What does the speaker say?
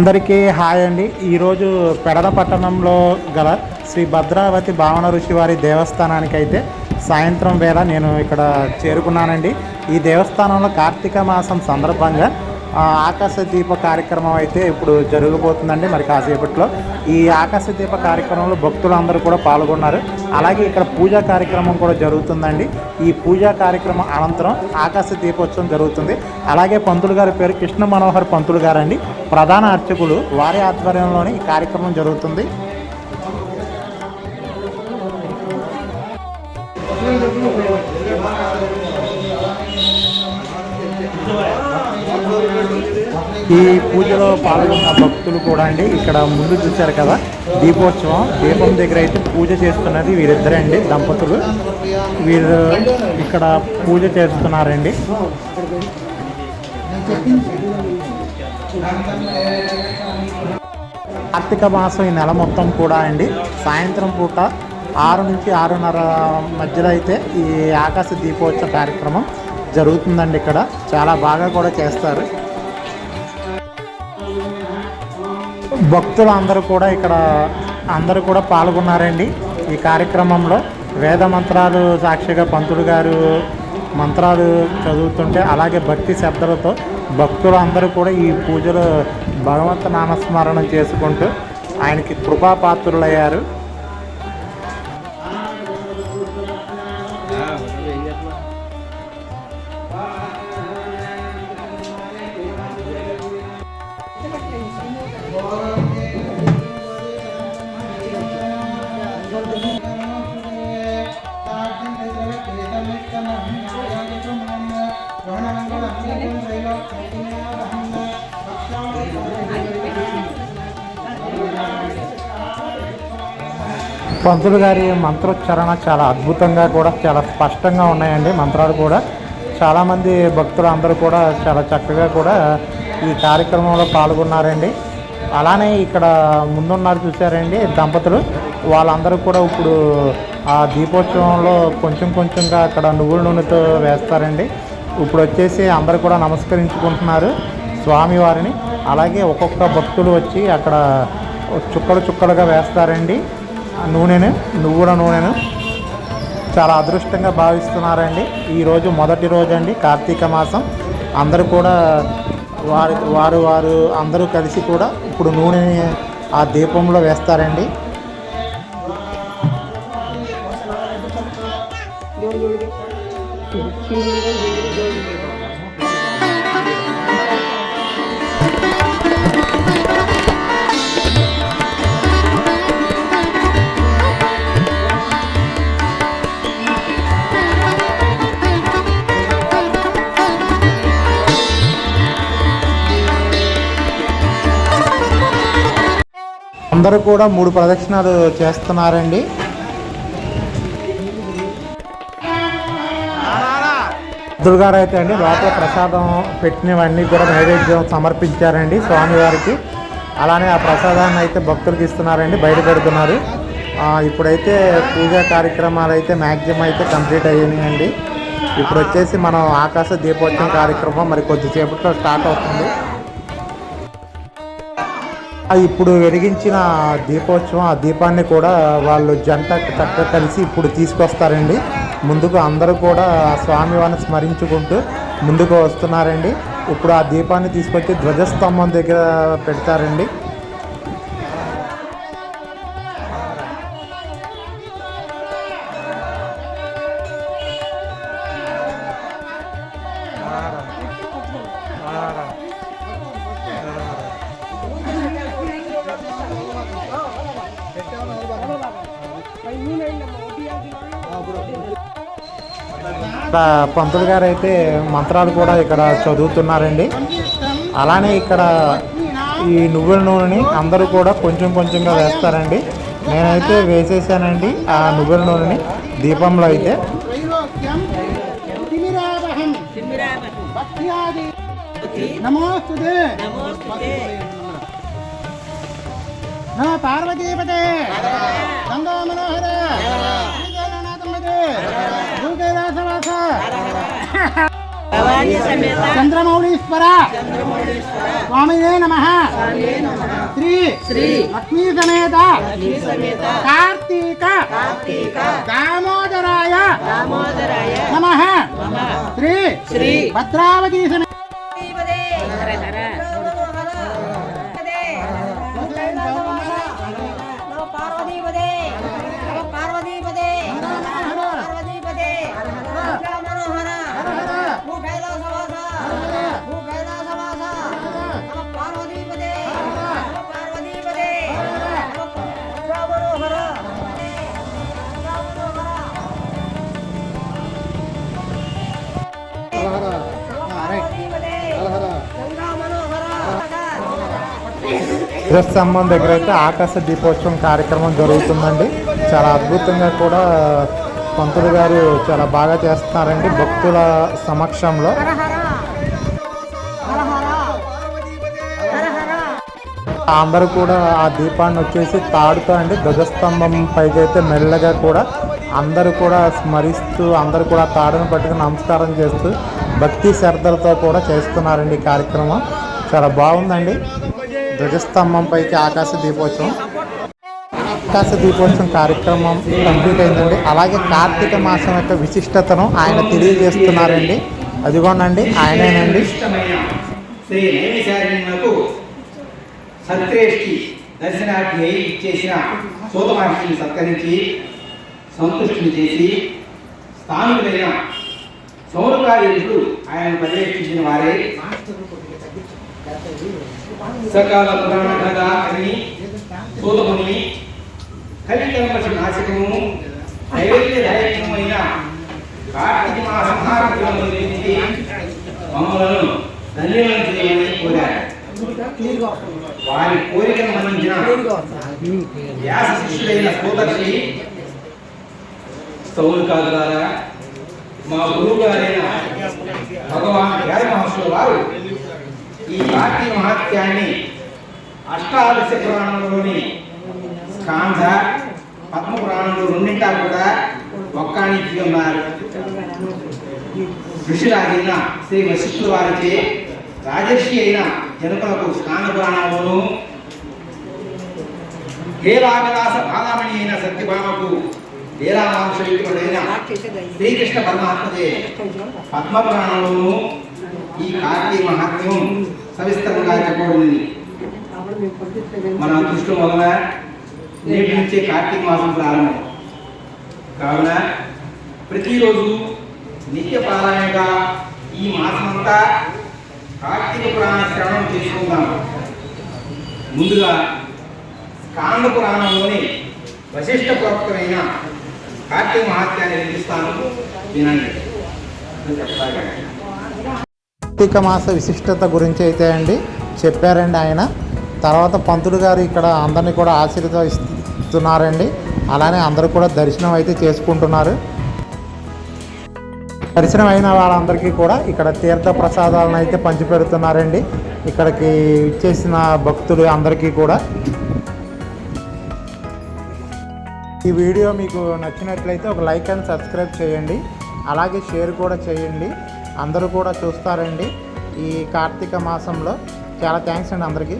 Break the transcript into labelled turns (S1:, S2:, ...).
S1: అందరికీ హాయ్ అండి. ఈరోజు పెడద పట్టణంలో గల శ్రీ భద్రావతి భావన ఋషి వారి దేవస్థానానికి అయితే సాయంత్రం వేళ నేను ఇక్కడ చేరుకున్నానండి. ఈ దేవస్థానంలో కార్తీక మాసం సందర్భంగా ఆకాశ దీప కార్యక్రమం అయితే ఇప్పుడు జరగబోతుందండి మరి కాసేపట్లో. ఈ ఆకాశ దీప కార్యక్రమంలో భక్తులందరూ కూడా పాల్గొన్నారు. అలాగే ఇక్కడ పూజా కార్యక్రమం కూడా జరుగుతుందండి. ఈ పూజా కార్యక్రమం అనంతరం ఆకాశ దీపోత్సవం జరుగుతుంది. అలాగే పంతులు గారి పేరు కృష్ణ మనోహర్ పంతులు గారండి. ప్రధాన అర్చకులు వారి ఆధ్వర్యంలోనే ఈ కార్యక్రమం జరుగుతుంది. ఈ పూజలో పాల్గొన్న భక్తులు కూడా అండి ఇక్కడ ముందు చూశారు కదా దీపోత్సవం. దీపం దగ్గర అయితే పూజ చేస్తున్నది వీరిద్దరే అండి దంపతులు. వీరు ఇక్కడ పూజ చేస్తున్నారండి. కార్తీక మాసం ఈ నెల మొత్తం కూడా అండి సాయంత్రం పూట ఆరు నుంచి ఆరున్నర మధ్యలో అయితే ఈ ఆకాశ దీపోత్సవ కార్యక్రమం జరుగుతుందండి ఇక్కడ. చాలా బాగా కూడా చేస్తారు. భక్తులు అందరూ కూడా ఇక్కడ అందరూ కూడా పాల్గొన్నారండి. ఈ కార్యక్రమంలో వేద మంత్రాలు సాక్షిగా పంతుడు గారు మంత్రాలు చదువుతుంటే అలాగే భక్తి శ్రద్ధలతో భక్తులు అందరూ కూడా ఈ పూజలో భగవంత నామస్మరణం చేసుకుంటూ ఆయనకి కృపాపాత్రులయ్యారు. పంతులు గారి మంత్రోచ్చారణ చాలా అద్భుతంగా కూడా చాలా స్పష్టంగా ఉన్నాయండి మంత్రాలు కూడా. చాలామంది భక్తులు అందరూ కూడా చాలా చక్కగా కూడా ఈ కార్యక్రమంలో పాల్గొన్నారండి. అలానే ఇక్కడ ముందున్నారు చూసారండి దంపతులు. వాళ్ళందరూ కూడా ఇప్పుడు ఆ దీపోత్సవంలో కొంచెం కొంచెంగా అక్కడ నువ్వుల నూనెతో వేస్తారండి. ఇప్పుడు వచ్చేసి అందరూ కూడా నమస్కరించుకుంటున్నారు స్వామివారిని. అలాగే ఒక్కొక్క భక్తులు వచ్చి అక్కడ చుక్కలు చుక్కలుగా వేస్తారండి. ఆ నూనెను నువ్వుల నూనెను చాలా అదృష్టంగా భావిస్తున్నారండి. ఈరోజు మొదటి రోజు అండి కార్తీక మాసం. అందరూ కూడా వారి వారు వారు అందరూ కలిసి కూడా ఇప్పుడు నూనెని ఆ దీపంలో వేస్తారండి. అందరూ కూడా మూడు ప్రదక్షిణాలు చేస్తున్నారండి. అబ్దుల్ గారు అయితే అండి లోపల ప్రసాదం పెట్టినవన్నీ కూడా నైవేద్యం సమర్పించారండి స్వామివారికి. అలానే ఆ ప్రసాదాన్ని అయితే భక్తులకు ఇస్తున్నారండి బయట పెడుతున్నారు. ఇప్పుడైతే పూజా కార్యక్రమాలు అయితే మ్యాక్సిమం అయితే కంప్లీట్ అయ్యాయండి ఇప్పుడు వచ్చేసి మనం ఆకాశ దీపోత్సవం కార్యక్రమం మరి కొద్దిసేపట్లో స్టార్ట్ అవుతుంది. ఇప్పుడు వెలిగించిన దీపోత్సవం ఆ దీపాన్ని కూడా వాళ్ళు జంట చక్కగా కలిసి ఇప్పుడు తీసుకొస్తారండి. ముందుకు అందరూ కూడా స్వామివారిని స్మరించుకుంటూ ముందుకు వస్తున్నారండి. ఇప్పుడు ఆ దీపాన్ని తీసుకొచ్చి ధ్వజస్తంభం దగ్గర పెడతారండి. పంతులు గారు అయితే మంత్రాలు కూడా ఇక్కడ చదువుతున్నారండి. అలానే ఇక్కడ ఈ నువ్వుల నూనెని అందరూ కూడా కొంచెం కొంచెంగా వేస్తారండి. నేనైతే వేసేసానండి ఆ నువ్వుల నూనెని దీపంలో అయితే.
S2: పార్వతీపతే. గంగా చంద్రమౌళీశ్వర స్వామియే నమ శ్రీ శ్రీ లక్ష్మీ సమేత కార్తీక దామోదరాయ నమ శ్రీ శ్రీ భద్రావతి సమేత
S1: ధ్వజస్తంభం దగ్గర అయితే ఆకాశ దీపోత్సవం కార్యక్రమం జరుగుతుందండి. చాలా అద్భుతంగా కూడా పంతులు గారు చాలా బాగా చేస్తున్నారండి భక్తుల సమక్షంలో. అందరూ కూడా ఆ దీపాన్ని వచ్చేసి తాడుతో అండి ధ్వజస్తంభం పైకి అయితే మెల్లగా కూడా అందరూ కూడా స్మరిస్తూ అందరూ కూడా తాడును పట్టుకుని నమస్కారం చేస్తూ భక్తి శ్రద్ధలతో కూడా చేస్తున్నారండి ఈ కార్యక్రమం. చాలా బాగుందండి. ధ్వజస్తంభం పైకి ఆకాశ దీపోత్సవం. ఆకాశ దీపోత్సవం కార్యక్రమం కంప్లీట్ అయిందండి. అలాగే కార్తీక మాసం యొక్క విశిష్టతను ఆయన తెలియజేస్తున్నారండి. అదిగోనండి ఆయనేనండి.
S3: ఇష్టమైన శ్రీ నైమిశారణ్యమునకు సత్రేష్టి దర్శనార్థి అయి ఇచ్చేసిన సూత మహర్షిని సత్కరించి సంతుష్టిని చేసి స్థానికులైన సౌరకార్యుడు ఆయన పర్యవేక్షించిన వారే సకాల పురాణ కథ అని సూతముని కలికల్మష నాశకము నైవేద్యదాయకమైన కార్తీక మాస మహాత్మ్యమును గురించి మమ్మలను ధన్యవాదం చేయమని కోరారు వారి కోరికను మన్నించిన వ్యాస శిష్యుడైన సోదర్శి సౌనకాదులారా మా గురువు గారైన భగవాన్ వ్యాస మహర్షుల వారు ఈ వాటి మహత్యాన్ని అష్టాదశ పురాణంలోని స్కాంధ పద్మ పురాణంలో రెండింటా కూడా ఒక్కానికి ఉన్నారు. ఋషిరాజైన శ్రీ వశిష్ఠుల వారిచే రాజర్షి అయిన జనకులకు స్నాన పురాణంలోను హేలావిలాస బాలామణి అయిన సత్యభామకు లీలామాంసయుక్తుడైన శ్రీకృష్ణ పరమాత్మదే పద్మపురాణంలోనూ ఈ కార్తీక మహాత్మ్యం సవిస్తరంగా చెప్పబడింది. మన అదృష్టం వలన నేటి నుంచే కార్తీక మాసం ప్రారంభం. కావున ప్రతిరోజు నిత్య పారాయణగా ఈ మాసమంతా కార్తీక పురాణ శ్రవణం చేసుకుందాం. ముందుగా స్కాంద పురాణంలోని వశిష్ఠ ప్రవక్తమైన కార్తీక మహాత్యాన్ని వినిపిస్తాను వినండి.
S1: కార్తీక మాస విశిష్టత గురించి అయితే అండి చెప్పారండి ఆయన. తర్వాత పంతులు గారు ఇక్కడ అందరినీ కూడా ఆశీర్వదిస్తున్నారండి. అలానే అందరూ కూడా దర్శనం అయితే చేసుకుంటున్నారు. దర్శనం అయిన వాళ్ళందరికీ కూడా ఇక్కడ తీర్థ ప్రసాదాలను అయితే పంచిపెడుతున్నారండి. ఇక్కడికి ఇచ్చేసిన భక్తులు అందరికీ కూడా ఈ వీడియో మీకు నచ్చినట్లయితే ఒక లైక్ అండ్ సబ్స్క్రైబ్ చేయండి. అలాగే షేర్ కూడా చేయండి. అందరూ కూడా చూస్తారండి ఈ కార్తీక మాసంలో. చాలా థ్యాంక్స్ అండి అందరికీ.